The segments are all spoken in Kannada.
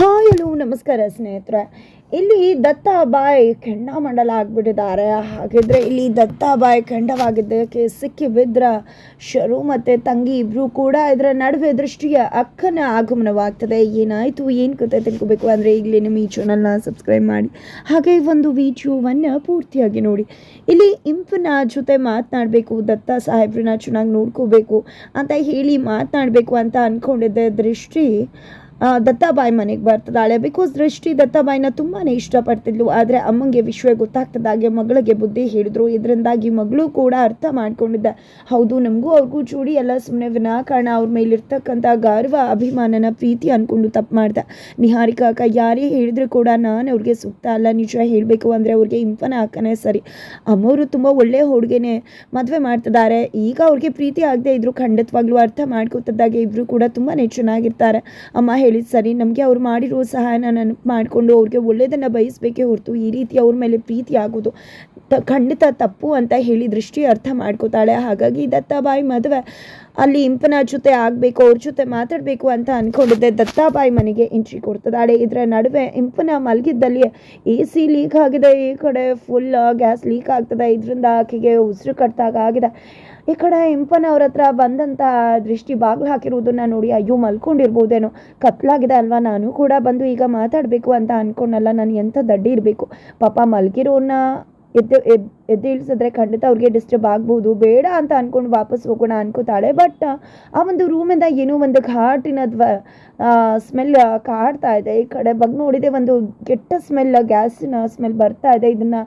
ಹಾಯ್, ಹಲೋ, ನಮಸ್ಕಾರ ಸ್ನೇಹಿತರೆ. ಇಲ್ಲಿ ದತ್ತಾಬಾಯಿ ಕೆಂಡಾಮಂಡಲ ಆಗ್ಬಿಟ್ಟಿದ್ದಾರೆ. ಹಾಗಿದ್ರೆ ಇಲ್ಲಿ ದತ್ತಾಬಾಯಿ ಖಂಡವಾಗಿದ್ದಕ್ಕೆ ಸಿಕ್ಕಿ ಬಿದ್ರ ಶರು ಮತ್ತು ತಂಗಿ ಇಬ್ಬರು ಕೂಡ ಇದರ ನಡುವೆ ದೃಷ್ಟಿಯ ಅಕ್ಕನ ಆಗಮನವಾಗ್ತದೆ. ಏನಾಯಿತು, ಏನು ಕತೆ ತಿಳ್ಕೋಬೇಕು ಅಂದರೆ ಈಗಲೇ ನಿಮ್ಮ ಈ ಚಾನಲ್ನ ಸಬ್ಸ್ಕ್ರೈಬ್ ಮಾಡಿ. ಹಾಗೆ ಒಂದು ವಿಡಿಯೋವನ್ನು ಪೂರ್ತಿಯಾಗಿ ನೋಡಿ. ಇಲ್ಲಿ ಇಂಪನ ಜೊತೆ ಮಾತನಾಡಬೇಕು, ದತ್ತ ಸಾಹೇಬ್ರನ್ನ ಚೆನ್ನಾಗಿ ನೋಡ್ಕೋಬೇಕು ಅಂತ ಹೇಳಿ ಮಾತನಾಡಬೇಕು ಅಂತ ಅಂದ್ಕೊಂಡಿದ್ದೆ ದೃಷ್ಟಿ ದತ್ತಾಬಾಯಿ ಮನೆಗೆ ಬರ್ತದಾಳೆ. ಬಿಕಾಸ್ ದೃಷ್ಟಿ ದತ್ತಾಬಾಯಿನ ತುಂಬಾ ಇಷ್ಟಪಡ್ತಿದ್ಲು. ಆದರೆ ಅಮ್ಮಂಗೆ ವಿಷಯ ಗೊತ್ತಾಗ್ತದಾಗೆ ಮಗಳಿಗೆ ಬುದ್ಧಿ ಹೇಳಿದ್ರು. ಇದರಿಂದಾಗಿ ಮಗಳು ಕೂಡ ಅರ್ಥ ಮಾಡ್ಕೊಂಡಿದ್ದೆ. ಹೌದು, ನಮಗೂ ಅವ್ರಿಗೂ ಜೋಡಿ ಎಲ್ಲ ಸುಮ್ಮನೆ ವಿನಾಕಾರಣ ಅವ್ರ ಮೇಲಿರ್ತಕ್ಕಂಥ ಗೌರವ, ಅಭಿಮಾನನ ಪ್ರೀತಿ ಅಂದ್ಕೊಂಡು ತಪ್ಪು ಮಾಡ್ದೆ. ನಿಹಾರಿಕಾ ಅಕ್ಕ, ಯಾರೇ ಹೇಳಿದ್ರು ಕೂಡ ನಾನು ಅವ್ರಿಗೆ ಸೂಕ್ತ ಅಲ್ಲ. ನಿಜ ಹೇಳಬೇಕು ಅಂದರೆ ಅವ್ರಿಗೆ ಇಂಪನ ಹಾಕನೇ ಸರಿ. ಅಮ್ಮವರು ತುಂಬ ಒಳ್ಳೆಯ ಹುಡುಗೇನೆ ಮದುವೆ ಮಾಡ್ತಿದ್ದಾರೆ. ಈಗ ಅವ್ರಿಗೆ ಪ್ರೀತಿ ಆಗದೆ ಇದ್ರು, ಖಂಡಿತವಾಗ್ಲೂ ಅರ್ಥ ಮಾಡ್ಕೊತಿದ್ದಾಗೆ ಇಬ್ಬರು ಕೂಡ ತುಂಬಾ ಚೆನ್ನಾಗಿರ್ತಾರೆ. ಅಮ್ಮ ಹೇಳಿದ ಸರಿ, ನಮಗೆ ಅವ್ರು ಮಾಡಿರೋ ಸಹಾಯನ ನೆನಪು ಮಾಡಿಕೊಂಡು ಅವ್ರಿಗೆ ಒಳ್ಳೆಯದನ್ನು ಬಯಸಬೇಕೇ ಹೊರತು ಈ ರೀತಿ ಅವ್ರ ಮೇಲೆ ಪ್ರೀತಿ ಆಗೋದು ತ, ಖಂಡಿತ ತಪ್ಪು ಅಂತ ಹೇಳಿ ದೃಷ್ಟಿ ಅರ್ಥ ಮಾಡ್ಕೋತಾಳೆ. ಹಾಗಾಗಿ ದತ್ತಾಬಾಯಿ ಮದುವೆ, ಅಲ್ಲಿ ಇಂಪನ ಜೊತೆ ಆಗಬೇಕು, ಅವ್ರ ಜೊತೆ ಮಾತಾಡಬೇಕು ಅಂತ ಅಂದ್ಕೊಂಡಿದ್ದೆ ದತ್ತಾಬಾಯಿ ಮನೆಗೆ ಎಂಟ್ರಿ ಕೊಡ್ತದಾಳೆ ಇದರ ನಡುವೆ ಇಂಪನ ಮಲಗಿದ್ದಲ್ಲಿ ಎ ಸಿ ಲೀಕ್ ಆಗಿದೆ. ಈ ಕಡೆ ಫುಲ್ ಗ್ಯಾಸ್ ಲೀಕ್ ಆಗ್ತದೆ. ಇದರಿಂದ ಆಕೆಗೆ ಉಸಿರು ಕಟ್ಟಾಗ ಆಗಿದೆ. ಈ ಕಡೆ ಇಂಪನ ಅವ್ರ ಹತ್ರ ಬಂದಂಥ ದೃಷ್ಟಿ ಬಾಗಿಲು ಹಾಕಿರುವುದನ್ನ ನೋಡಿ ಅಯ್ಯೋ ಮಲ್ಕೊಂಡಿರ್ಬೋದೇನೋ. ಕತ್ಲಾಗಿದೆ ಅಲ್ವಾ? ನಾನು ಕೂಡ ಬಂದು ಈಗ ಮಾತಾಡಬೇಕು ಅಂತ ಅಂದ್ಕೊಂಡಲ್ಲ ನಾನು ಎಂಥ ದಡ್ಡಿ ಇರಬೇಕು? ಪಾಪ ಮಲ್ಗಿರೋನ್ನ ಎದ್ದು ಎದ್ ಎದ್ದು ಇಳಿಸಿದ್ರೆ ಖಂಡಿತ ಅವ್ರಿಗೆ ಡಿಸ್ಟರ್ಬ್ ಆಗ್ಬೋದು. ಬೇಡ ಅಂತ ಅಂದ್ಕೊಂಡು ವಾಪಸ್ ಹೋಗೋಣ ಅನ್ಕೋತಾಳೆ. ಬಟ್ ಆ ಒಂದು ರೂಮಿಂದ ಏನೋ ಒಂದು ಘಾಟಿನ ದ್ವ ಸ್ಮೆಲ್ ಕಾಡ್ತಾ ಇದೆ. ಈ ಕಡೆ ಬಗ್ ನೋಡಿದೆ ಒಂದು ಕೆಟ್ಟ ಸ್ಮೆಲ್ ಗ್ಯಾಸಿನ ಸ್ಮೆಲ್ ಬರ್ತಾ ಇದೆ. ಇದನ್ನು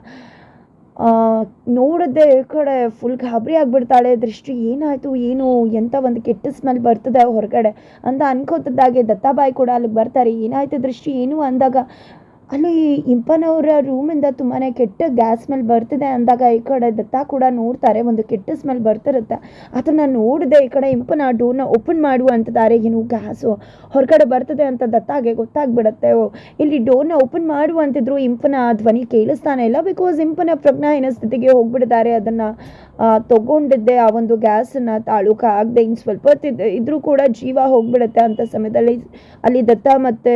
ನೋಡಿದ್ದೆ ಈ ಕಡೆ ಫುಲ್ ಗಾಬರಿ ಆಗಿಬಿಡ್ತಾಳೆ. ದೃಷ್ಟಿ ಏನಾಯಿತು, ಏನು ಎಂಥ ಒಂದು ಕೆಟ್ಟ ಸ್ಮೆಲ್ ಬರ್ತದೆ ಹೊರಗಡೆ ಅಂತ ಅನ್ಕೋತಿದ್ದಾಗೆ ದತ್ತಾಬಾಯಿ ಕೂಡ ಅಲ್ಲಿಗೆ ಬರ್ತಾರೆ. ಏನಾಯ್ತು ದೃಷ್ಟಿ? ಏನು ಅಂದಾಗ ಅಲ್ಲಿ ಇಂಪನವರ ರೂಮಿಂದ ತುಂಬಾ ಕೆಟ್ಟ ಗ್ಯಾಸ್ ಸ್ಮೆಲ್ ಬರ್ತಿದೆ ಅಂದಾಗ ಈ ಕಡೆ ದತ್ತ ಕೂಡ ನೋಡ್ತಾರೆ, ಒಂದು ಕೆಟ್ಟ ಸ್ಮೆಲ್ ಬರ್ತಿರುತ್ತೆ. ಅದನ್ನು ನೋಡಿದೆ ಈ ಕಡೆ ಇಂಪನ ಡೋರ್ನ ಓಪನ್ ಮಾಡು ಅಂತಿದ್ದಾರೆ ಏನು ಗ್ಯಾಸು ಹೊರಗಡೆ ಬರ್ತದೆ ಅಂತ ದತ್ತಾಗೆ ಗೊತ್ತಾಗ್ಬಿಡತ್ತೆ. ಇಲ್ಲಿ ಡೋರ್ನ ಓಪನ್ ಮಾಡು ಅಂತಿದ್ರು ಇಂಪನ ಧ್ವನಿ ಕೇಳಿಸ್ತಾನೆ ಇಲ್ಲ ಬಿಕಾಸ್ ಇಂಪನ ಪ್ರಜ್ಞಾ ಏನ ಸ್ಥಿತಿಗೆ ಹೋಗ್ಬಿಟ್ಟಿದ್ದಾರೆ. ಅದನ್ನು ತಗೊಂಡಿದ್ದೆ ಆ ಒಂದು ಗ್ಯಾಸನ್ನು ತಾಳೂಕ ಆಗದೆ ಇನ್ನು ಸ್ವಲ್ಪ ಇದ್ರೂ ಕೂಡ ಜೀವ ಹೋಗ್ಬಿಡುತ್ತೆ ಅಂತ ಸಮಯದಲ್ಲಿ ಅಲ್ಲಿ ದತ್ತ ಮತ್ತು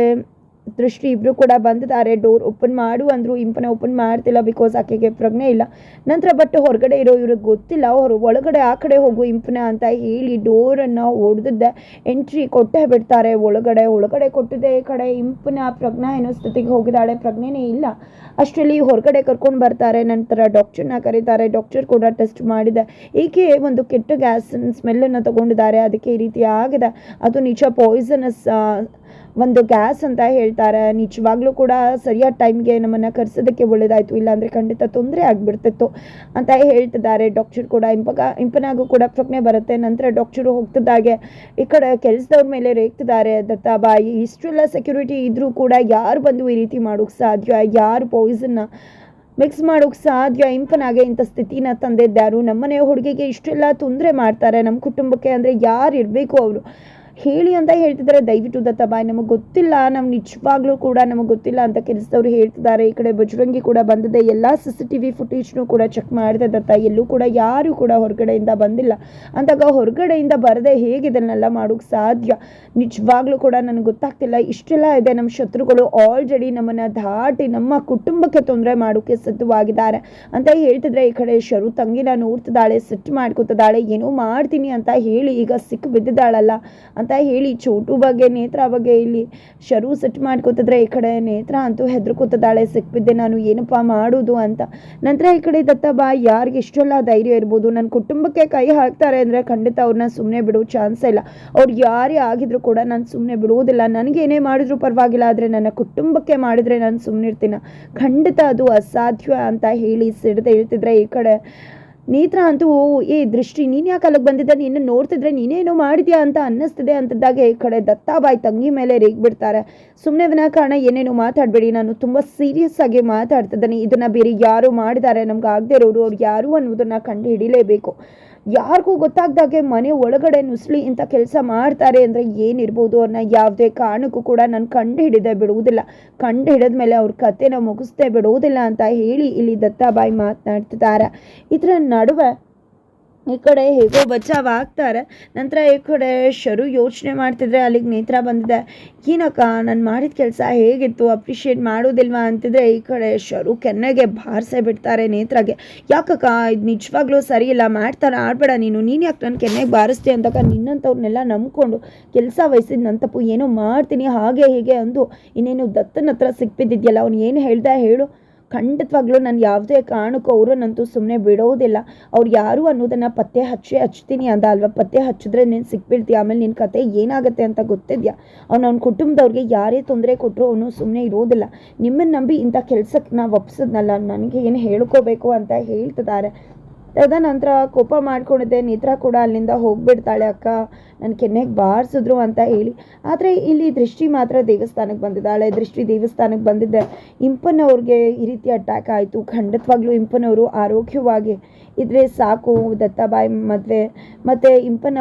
ದೃಷ್ಟಿ ಇಬ್ರು ಕೂಡ ಬಂದಿದ್ದಾರೆ. ಡೋರ್ ಓಪನ್ ಮಾಡು ಅಂದ್ರು ಇಂಪನ ಓಪನ್ ಮಾಡ್ತಿಲ್ಲ ಬಿಕಾಸ್ ಆಕೆಗೆ ಪ್ರಜ್ಞೆ ಇಲ್ಲ. ನಂತರ ಬಟ್ ಹೊರಗಡೆ ಇರೋ ಇವ್ರಿಗೆ ಗೊತ್ತಿಲ್ಲ. ಅವರು ಒಳಗಡೆ ಆ ಕಡೆ ಹೋಗು ಇಂಪನ ಅಂತ ಹೇಳಿ ಡೋರನ್ನು ಹೊಡೆದಿದ್ದೆ ಎಂಟ್ರಿ ಕೊಟ್ಟೇ ಬಿಡ್ತಾರೆ. ಒಳಗಡೆ ಒಳಗಡೆ ಕೊಟ್ಟಿದ್ದೆ ಈ ಕಡೆ ಇಂಪನ ಪ್ರಜ್ಞಾ ಏನೋ ಸ್ಥಿತಿಗೆ ಹೋಗಿದ್ದಾಳೆ. ಪ್ರಜ್ಞೆನೇ ಇಲ್ಲ. ಅಷ್ಟರಲ್ಲಿ ಹೊರಗಡೆ ಕರ್ಕೊಂಡು ಬರ್ತಾರೆ. ನಂತರ ಡಾಕ್ಟರ್ನ ಕರೀತಾರೆ. ಡಾಕ್ಟರ್ ಕೂಡ ಟೆಸ್ಟ್ ಮಾಡಿದೆ. ಈಕೆ ಒಂದು ಕೆಟ್ಟ ಗ್ಯಾಸ್ ಸ್ಮೆಲ್ಲನ್ನು ತಗೊಂಡಿದ್ದಾರೆ. ಅದಕ್ಕೆ ಈ ರೀತಿ ಆಗಿದೆ. ಅದು ನಿಜ ಪಾಯ್ಸನಸ್ ಒಂದು ಗ್ಯಾಸ್ ಅಂತ ಹೇಳ್ತಾರೆ. ನಿಜವಾಗ್ಲೂ ಕೂಡ ಸರಿಯಾದ ಟೈಮ್ಗೆ ನಮ್ಮನ್ನು ಕರೆಸೋದಕ್ಕೆ ಒಳ್ಳೇದಾಯಿತು. ಇಲ್ಲಾಂದರೆ ಖಂಡಿತ ತೊಂದರೆ ಆಗಿಬಿಡ್ತಿತ್ತು ಅಂತ ಹೇಳ್ತಿದ್ದಾರೆ. ಡಾಕ್ಟರ್ ಕೂಡ ಇಂಪಗ ಇಂಪನಾಗೂ ಕೂಡ ಪ್ರಜ್ಞೆ ಬರುತ್ತೆ. ನಂತರ ಡಾಕ್ಟರು ಹೋಗ್ತಿದ್ದಾಗೆ ಈ ಕಡೆ ಕೆಲಸದವ್ರ ಮೇಲೆ ರೇಗ್ತಿದ್ದಾರೆ ದತ್ತಾಬಾಯಿ ಇಷ್ಟೆಲ್ಲ ಸೆಕ್ಯೂರಿಟಿ ಇದ್ರೂ ಕೂಡ ಯಾರು ಬಂದು ಈ ರೀತಿ ಮಾಡೋಕ್ಕೆ ಸಾಧ್ಯ? ಯಾರು ಪಾಯ್ಸನ್ನ ಮಿಕ್ಸ್ ಮಾಡೋಕ್ಕೆ ಸಾಧ್ಯ? ಇಂಪನಾಗೆ ಇಂಥ ಸ್ಥಿತಿನ ತಂದಿದ್ದಾರು. ನಮ್ಮನೆ ಹುಡುಗಿಗೆ ಇಷ್ಟೆಲ್ಲ ತೊಂದರೆ ಮಾಡ್ತಾರೆ. ನಮ್ಮ ಕುಟುಂಬಕ್ಕೆ ಅಂದರೆ ಯಾರು ಇರಬೇಕು ಅವರು? ಹೇಳಿ ಅಂತ ಹೇಳ್ತಿದ್ದಾರೆ. ದಯವಿಟ್ಟು ದತ್ತಾಬಾಯಿ ನಮಗೆ ಗೊತ್ತಿಲ್ಲ ನಮ್ಗೆ ನಿಜವಾಗ್ಲೂ ಕೂಡ ನಮಗೆ ಗೊತ್ತಿಲ್ಲ ಅಂತ ಕೆಲಸದವ್ರು ಹೇಳ್ತಿದ್ದಾರೆ. ಈ ಕಡೆ ಬಜರಂಗಿ ಕೂಡ ಬಂದಿದೆ. ಎಲ್ಲ ಸಿ ಸಿ ಟಿ ವಿ ಫುಟೇಜ್ನು ಕೂಡ ಚೆಕ್ ಮಾಡಿದೆ ದತ್ತ, ಎಲ್ಲೂ ಕೂಡ ಯಾರು ಕೂಡ ಹೊರಗಡೆಯಿಂದ ಬಂದಿಲ್ಲ. ಅಂದಾಗ ಹೊರಗಡೆಯಿಂದ ಬರದೆ ಹೇಗೆ ಇದನ್ನೆಲ್ಲ ಮಾಡೋಕೆ ಸಾಧ್ಯ? ನಿಜವಾಗ್ಲೂ ಕೂಡ ನನಗೆ ಗೊತ್ತಾಗ್ತಿಲ್ಲ. ಇಷ್ಟೆಲ್ಲ ಇದೆ ನಮ್ಮ ಶತ್ರುಗಳು ಆಲ್ರೆಡಿ ನಮ್ಮನ್ನು ದಾಟಿ ನಮ್ಮ ಕುಟುಂಬಕ್ಕೆ ತೊಂದರೆ ಮಾಡೋಕ್ಕೆ ಸಿದ್ಧವಾಗಿದ್ದಾರೆ. ಅಂತ ಹೇಳ್ತಿದ್ರೆ ಈ ಕಡೆ ಶರು ತಂಗಿನ ನೋಡ್ತಿದ್ದಾಳೆ, ಸಿಟ್ಟು ಮಾಡ್ಕೊತಿದ್ದಾಳೆ, ಏನೋ ಮಾಡ್ತೀನಿ ಅಂತ ಹೇಳಿ ಈಗ ಸಿಕ್ಕು ಬಿದ್ದಿದ್ದಾಳಲ್ಲ ಅಂತ ಹೇಳಿ ಚೋಟು ಬಗ್ಗೆ, ನೇತ್ರ ಬಗ್ಗೆ ಇಲ್ಲಿ ಶರು ಸೆಟ್ ಮಾಡ್ಕೊತಿದ್ರೆ ಈ ಕಡೆ ನೇತ್ರ ಅಂತೂ ಹೆದರ್ಕೋತದಾಳೆ ಸಿಕ್ಬಿದ್ದೆ ನಾನು, ಏನಪ್ಪ ಮಾಡೋದು ಅಂತ. ನಂತರ ಈ ಕಡೆ ದತ್ತ ಬಾ ಯಾರಿಗೆ ಇಷ್ಟೆಲ್ಲ ಧೈರ್ಯ ಇರ್ಬೋದು? ನನ್ನ ಕುಟುಂಬಕ್ಕೆ ಕೈ ಹಾಕ್ತಾರೆ ಅಂದರೆ ಖಂಡಿತ ಅವ್ರನ್ನ ಸುಮ್ಮನೆ ಬಿಡೋ ಚಾನ್ಸ್ ಇಲ್ಲ. ಅವ್ರು ಯಾರೇ ಆಗಿದ್ರು ಕೂಡ ನಾನು ಸುಮ್ಮನೆ ಬಿಡುವುದಿಲ್ಲ ನನಗೇನೇ ಮಾಡಿದ್ರು ಪರವಾಗಿಲ್ಲ, ಆದರೆ ನನ್ನ ಕುಟುಂಬಕ್ಕೆ ಮಾಡಿದರೆ ನಾನು ಸುಮ್ಮನಿರ್ತೀನ ಖಂಡಿತ ಅದು ಅಸಾಧ್ಯ ಅಂತ ಹೇಳಿ ಸಿಡ್ದು ಹೇಳ್ತಿದ್ರೆ ಈ ಕಡೆ ನೇತ್ರ ಅಂತೂ, ಏ ದೃಷ್ಟಿ, ನೀನು ಯಾಕೆ ಅಲ್ಲಿಗೆ ಬಂದಿದ್ದೆ? ನಿನ್ನ ನೋಡ್ತಿದ್ರೆ ನೀನೇನೋ ಮಾಡಿದ್ಯಾ ಅಂತ ಅನ್ನಿಸ್ತಿದೆ ಅಂತದ್ದಾಗೆ ಈ ಕಡೆ ದತ್ತಾಬಾಯಿ ತಂಗಿ ಮೇಲೆ ರೇಗ್ಬಿಡ್ತಾರೆ. ಸುಮ್ಮನೆ ವಿನಾಕಾರಣ, ಏನೇನೋ ಮಾತಾಡಬೇಡಿ, ನಾನು ತುಂಬ ಸೀರಿಯಸ್ ಆಗಿ ಮಾತಾಡ್ತಿದ್ದೀನಿ. ಇದನ್ನು ಬೇರೆ ಯಾರು ಮಾಡಿದ್ದಾರೆ? ನಮ್ಗೆ ಆಗದೆ ಇರೋರು, ಅವ್ರು ಯಾರು ಅನ್ನೋದನ್ನು ಕಂಡು ಹಿಡಿಲೇಬೇಕು. ಯಾರಿಗೂ ಗೊತ್ತಾಗ್ದಾಗೆ ಮನೆ ಒಳಗಡೆ ನುಸ್ಲಿ ಇಂಥ ಕೆಲಸ ಮಾಡ್ತಾರೆ ಅಂದರೆ ಏನಿರ್ಬೋದು ಅವ್ರನ್ನ ಯಾವುದೇ ಕಾರಣಕ್ಕೂ ಕೂಡ ನಾನು ಕಂಡು ಹಿಡಿದೇ ಬಿಡುವುದಿಲ್ಲ. ಕಂಡು ಹಿಡಿದ ಮೇಲೆ ಅವ್ರ ಕತೆನ ಮುಗಿಸ್ದೆ ಬಿಡುವುದಿಲ್ಲ ಅಂತ ಹೇಳಿ ಇಲ್ಲಿ ದತ್ತಾಬಾಯಿ ಮಾತನಾಡ್ತಿದ್ದಾರೆ. ಇದರ ನಡುವೆ ಈ ಕಡೆ ಹೇಗೋ ಬಚಾವ್ ಆಗ್ತಾರೆ. ನಂತರ ಈ ಕಡೆ ಶರು ಯೋಚನೆ ಮಾಡ್ತಿದ್ರೆ, ಅಲ್ಲಿಗೆ ನೇತ್ರ ಬಂದಿದೆ. ಏನಕ್ಕ, ನಾನು ಮಾಡಿದ ಕೆಲಸ ಹೇಗಿತ್ತು? ಅಪ್ರಿಷಿಯೇಟ್ ಮಾಡೋದಿಲ್ವಾ? ಅಂತಿದ್ರೆ, ಈ ಕಡೆ ಶರು ಕೆನ್ನೆಗೆ ಬಾರಿಸೇ ಬಿಡ್ತಾರೆ ನೇತ್ರಗೆ. ಯಾಕಕ್ಕ, ಇದು ನಿಜವಾಗ್ಲೂ ಸರಿ ಇಲ್ಲ ಮಾಡ್ತಾರೆ, ಆಡಬೇಡ ನೀನು. ನೀನು ಯಾಕೆ ನನ್ನ ಕೆನ್ನೆಗೆ ಬಾರಿಸ್ತೀಯ ಅಂತಕ್ಕ? ನಿನ್ನಂಥವ್ರನ್ನೆಲ್ಲ ನಂಬ್ಕೊಂಡು ಕೆಲಸ ವಹಿಸಿದ ನನ್ನ ತಪ್ಪು. ಏನೋ ಮಾಡ್ತೀನಿ, ಹಾಗೆ ಹೀಗೆ ಅಂದು. ಇನ್ನೇನು ದತ್ತನ ಹತ್ರ ಸಿಕ್ಬಿದ್ದಿದ್ಯಲ್ಲ, ಅವ್ನು ಏನು ಹೇಳ್ದೆ ಹೇಳು. ಖಂಡಿತವಾಗ್ಲೂ ನಾನು ಯಾವುದೇ ಕಾರಣಕ್ಕೂ ಅವರನ್ನಂತೂ ಸುಮ್ಮನೆ ಬಿಡೋದಿಲ್ಲ. ಅವ್ರು ಯಾರು ಅನ್ನೋದನ್ನು ಪತ್ತೆ ಹಚ್ಚಿ ಹಚ್ತೀನಿ ಅಂದ ಅಲ್ವಾ? ಪತ್ತೆ ಹಚ್ಚಿದ್ರೆ ನೀನು ಸಿಕ್ಬಿಡ್ತೀಯ ಆಮೇಲೆ ನಿನ್ನ ಕತೆ ಏನಾಗುತ್ತೆ ಅಂತ ಗೊತ್ತಿದ್ಯಾ? ಅವ್ನು ಅವ್ನ ಕುಟುಂಬದವ್ರಿಗೆ ಯಾರೇ ತೊಂದರೆ ಕೊಟ್ಟರು ಅವನು ಸುಮ್ಮನೆ ಇರೋದಿಲ್ಲ. ನಿಮ್ಮನ್ನು ನಂಬಿ ಇಂಥ ಕೆಲಸಕ್ಕೆ ನಾವು ಒಪ್ಸಿದ್ನಲ್ಲ? ನನಗೆ ಏನು ಹೇಳ್ಕೋಬೇಕು ಅಂತ ಹೇಳ್ತಿದ್ದಾರೆ. ತದನಂತರ ಕೋಪ ಮಾಡ್ಕೊಂಡಿದ್ದೆ. ನೇತ್ರ ಕೂಡ ಅಲ್ಲಿಂದ ಹೋಗ್ಬಿಡ್ತಾಳೆ ಅಕ್ಕ. ನನ್ನ ಕೆನ್ನೆಗೆ ಬಾರಿಸಿದ್ರು ಅಂತ ಹೇಳಿ. ಆದರೆ ಇಲ್ಲಿ ದೃಷ್ಟಿ ಮಾತ್ರ ದೇವಸ್ಥಾನಕ್ಕೆ ಬಂದಿದ್ದಾಳೆ. ದೃಷ್ಟಿ ದೇವಸ್ಥಾನಕ್ಕೆ ಬಂದಿದ್ದೆ ಇಂಪನವ್ರಿಗೆ ಈ ರೀತಿ ಅಟ್ಯಾಕ್ ಆಯಿತು. ಖಂಡಿತವಾಗ್ಲೂ ಇಂಪನವರು ಆರೋಗ್ಯವಾಗಿ ಇದ್ರೆ ಸಾಕು ದತ್ತಾಬಾಯಿ ಮದುವೆ, ಮತ್ತು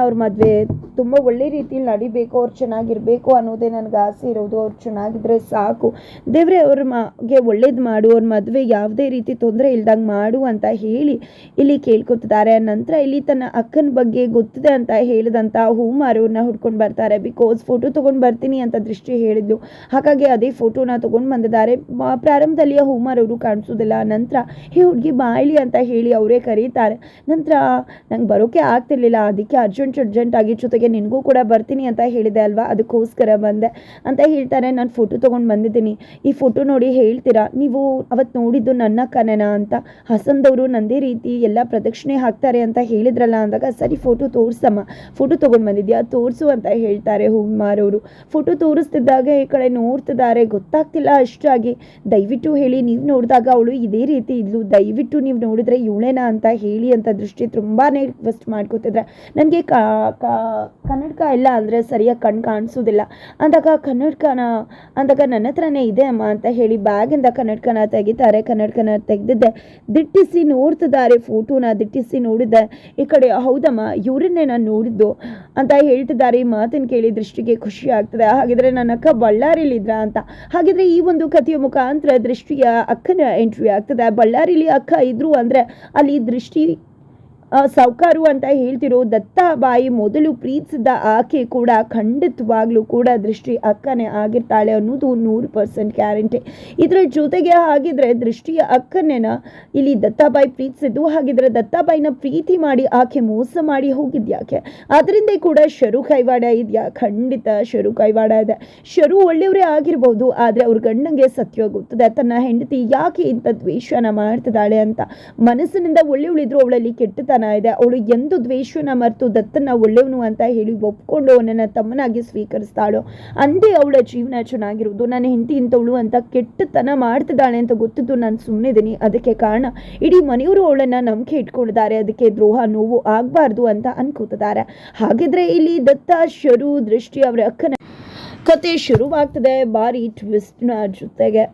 ಅವ್ರ ಮದುವೆ ತುಂಬ ಒಳ್ಳೆ ರೀತಿಯಲ್ಲಿ ನಡಿಬೇಕು, ಅವ್ರು ಚೆನ್ನಾಗಿರಬೇಕು ಅನ್ನೋದೇ ನನಗೆ ಆಸೆ ಇರೋದು, ಅವ್ರು ಚೆನ್ನಾಗಿದ್ರೆ ಸಾಕು. ದೇವ್ರೆ, ಅವ್ರ ಮಗೆ ಒಳ್ಳೇದು ಮಾಡು, ಅವ್ರ ಮದುವೆ ಯಾವುದೇ ರೀತಿ ತೊಂದರೆ ಇಲ್ದಂಗೆ ಮಾಡು ಅಂತ ಹೇಳಿ ಇಲ್ಲಿ ಕೇಳ್ಕೊತಿದ್ದಾರೆ. ನಂತರ ಇಲ್ಲಿ ತನ್ನ ಅಕ್ಕನ ಬಗ್ಗೆ ಗೊತ್ತಿದೆ ಅಂತ ಹೇಳಿದಂಥ ಹೂಮಾರವ್ರನ್ನ ಹುಡ್ಕೊಂಡು ಬರ್ತಾರೆ. ಬಿಕಾಸ್ ಫೋಟೋ ತೊಗೊಂಡು ಬರ್ತೀನಿ ಅಂತ ದೃಷ್ಟಿ ಹೇಳಿದ್ಲು. ಹಾಗಾಗಿ ಅದೇ ಫೋಟೋನ ತೊಗೊಂಡು ಬಂದಿದ್ದಾರೆ. ಪ್ರಾರಂಭದಲ್ಲಿ ಆ ಹೂಮಾರವರು ಕಾಣಿಸೋದಿಲ್ಲ. ನಂತರ, ಹೇ ಹುಡುಗಿ ಬಾಯ್ಲಿ ಅಂತ ಹೇಳಿ ಅವರೇ ಕರೀತಾರೆ. ನಂತರ, ನಂಗೆ ಬರೋಕೆ ಆಗ್ತಿರ್ಲಿಲ್ಲ, ಅದಕ್ಕೆ ಅರ್ಜೆಂಟ್ ಆಗಿ ಜೊತೆಗೆ ನಿನಗೂ ಕೂಡ ಬರ್ತೀನಿ ಅಂತ ಹೇಳಿದೆ ಅಲ್ವಾ? ಅದಕ್ಕೋಸ್ಕರ ಬಂದೆ. ಅಂತ ಹೇಳ್ತಾರೆ. ನಾನು ಫೋಟೋ ತೊಗೊಂಡು ಬಂದಿದ್ದೀನಿ. ಈ ಫೋಟೋ ನೋಡಿ ಹೇಳ್ತೀರಾ? ನೀವು ಅವತ್ತು ನೋಡಿದ್ದು ನನ್ನ ಕನನ ಅಂತ. ಹಸನ್ದವರು ನಂದೇ ರೀತಿ ಎಲ್ಲ ಪ್ರದಕ್ಷಿಣೆ ಹಾಕ್ತಾರೆ ಅಂತ ಹೇಳಿದ್ರಲ್ಲ ಅಂದಾಗ, ಸರಿ ಫೋಟೋ ತೋರಿಸಮ್ಮ. ಫೋಟೋ ತೊಗೊಂಡು ಬಂದಿದ್ಯಾ? ತೋರಿಸು ಅಂತ ಹೇಳ್ತಾರೆ ಹೂಮಾರವರು ಫೋಟೋ ತೋರಿಸ್ತಿದ್ದಾಗ ಈ ಕಡೆ ನೋಡ್ತಿದ್ದಾರೆ. ಗೊತ್ತಾಗ್ತಿಲ್ಲ ಅಷ್ಟಾಗಿ. ದಯವಿಟ್ಟು ಹೇಳಿ, ನೀವು ನೋಡಿದಾಗ ಅವಳು ಇದೇ ರೀತಿ ಇದ್ಲು. ದಯವಿಟ್ಟು ನೀವು ನೋಡಿದ್ರೆ ಇವಳೇನಾ ಅಂತ ಹೇಳಿ ಅಂತ ದೃಷ್ಟಿ ತುಂಬಾ ರಿಕ್ವೆಸ್ಟ್ ಮಾಡ್ಕೋತಿದ್ರೆ ನನಗೆ ಕನ್ನಡಕ ಇಲ್ಲ ಅಂದರೆ ಸರಿಯಾಗಿ ಕಣ್ ಕಾಣಿಸೋದಿಲ್ಲ. ಅಂದಾಗ ಕನ್ನಡಕನ, ಅಂದಾಗ ನನ್ನ ಹತ್ರನೇ ಇದೆ ಅಮ್ಮ ಅಂತ ಹೇಳಿ ಬ್ಯಾಗಿಂದ ಕನ್ನಡಕನ ತೆಗಿತಾರೆ. ಕನ್ನಡಕನ ತೆಗೆದಿದ್ದೆ, ದಿಟ್ಟಿಸಿ ನೋಡ್ತಿದ್ದಾರೆ ಫೋಟೋನ ದಿಟ್ಟಿಸಿ ನೋಡಿದ್ದೆ. ಈ ಕಡೆ ಹೌದಮ್ಮ, ಇವರನ್ನೇ ನಾನು ನೋಡಿದ್ದು ಅಂತ ಹೇಳ್ತಿದ್ದಾರೆ. ಈ ಮಾತನ್ನು ಕೇಳಿ ದೃಷ್ಟಿಗೆ ಖುಷಿ ಆಗ್ತದೆ. ಹಾಗಿದ್ರೆ ನನ್ನ ಅಕ್ಕ ಬಳ್ಳಾರಿಲಿದ್ರ ಅಂತ. ಹಾಗಿದ್ರೆ ಈ ಒಂದು ಕಥೆಯ ಮುಖಾಂತರ ದೃಷ್ಟಿಯ ಅಕ್ಕನ ಎಂಟ್ರಿ ಆಗ್ತದೆ. ಬಳ್ಳಾರಿಲಿ ಅಕ್ಕ ಇದ್ರು ಅಂದರೆ ಅಲ್ಲಿ ದೃಷ್ಟಿ ಆ, ಸಾವ್ಕಾರು ಅಂತ ಹೇಳ್ತಿರೋ ದತ್ತಾಬಾಯಿ ಮೊದಲು ಪ್ರೀತಿಸಿದ ಆಕೆ ಕೂಡ ಖಂಡಿತವಾಗ್ಲೂ ಕೂಡ ದೃಷ್ಟಿ ಅಕ್ಕನೇ ಆಗಿರ್ತಾಳೆ ಅನ್ನೋದು ನೂರು ಪರ್ಸೆಂಟ್ ಗ್ಯಾರಂಟಿ. ಇದರ ಜೊತೆಗೆ ಹಾಗಿದ್ರೆ ದೃಷ್ಟಿಯ ಅಕ್ಕನೇನ ಇಲ್ಲಿ ದತ್ತಾಬಾಯಿ ಪ್ರೀತಿಸಿದ್ದು, ಹಾಗಿದ್ರೆ ದತ್ತಾಬಾಯಿನ ಪ್ರೀತಿ ಮಾಡಿ ಆಕೆ ಮೋಸ ಮಾಡಿ ಹೋಗಿದ್ಯಾಕೆ? ಅದರಿಂದ ಕೂಡ ಶರು ಕೈವಾಡ ಇದೆಯಾ? ಖಂಡಿತ ಶರು ಕೈವಾಡ ಇದೆ. ಶರು ಒಳ್ಳೆಯವರೇ ಆಗಿರ್ಬೋದು, ಆದರೆ ಅವ್ರ ಗಂಡಂಗೆ ಸತ್ಯ ಗೊತ್ತದೆ. ತನ್ನ ಹೆಂಡತಿ ಯಾಕೆ ಇಂಥ ದ್ವೇಷನ ಮಾಡ್ತಿದ್ದಾಳೆ ಅಂತ ಮನಸ್ಸಿನಿಂದ ಒಳ್ಳೆಯವಳಿದ್ರು ಅವಳಲ್ಲಿ ಕೆಟ್ಟತನ ಇದೆ. ಅವಳು ಎಂದು ದ್ವೇಷನ ಮರೆತು ದತ್ತನ ಒಳ್ಳೆಯವನು ಅಂತ ಹೇಳಿ ಒಪ್ಕೊಂಡು ಅವನನ್ನು ತಮ್ಮನಾಗಿ ಸ್ವೀಕರಿಸ್ತಾಳೋ. ಅಂದೇ ಅವಳ ಜೀವನ ಚೆನ್ನಾಗಿರೋದು ನನ್ನ ಹೆಂಡತಿ ಇಂಥವಳು ಅಂತ ಕೆಟ್ಟತನ ಮಾಡ್ತಿದ್ದಾಳೆ ಅಂತ ಗೊತ್ತಿದ್ದು ನಾನು ಸುಮ್ಮನಿದ್ದೀನಿ ಅದಕ್ಕೆ ಕಾರಣ, ಇಡೀ ಮನೆಯವರು ಅವಳನ್ನ ನಂಬಿಕೆ ಇಟ್ಕೊಂಡಿದ್ದಾರೆ. ಅದಕ್ಕೆ ದ್ರೋಹ, ನೋವು ಆಗಬಾರ್ದು ಅಂತ ಅನ್ಕೋತಿದ್ದಾರೆ. ಹಾಗಿದ್ರೆ ಇಲ್ಲಿ ದತ್ತ, ಶರು, ದೃಷ್ಟಿ ಅವರ ಅಕ್ಕನ ಕತೆ ಶುರುವಾಗ್ತದೆ. ಬಾರಿ ಟ್ವಿಸ್ಟ್ನ ಜೊತೆಗೆ.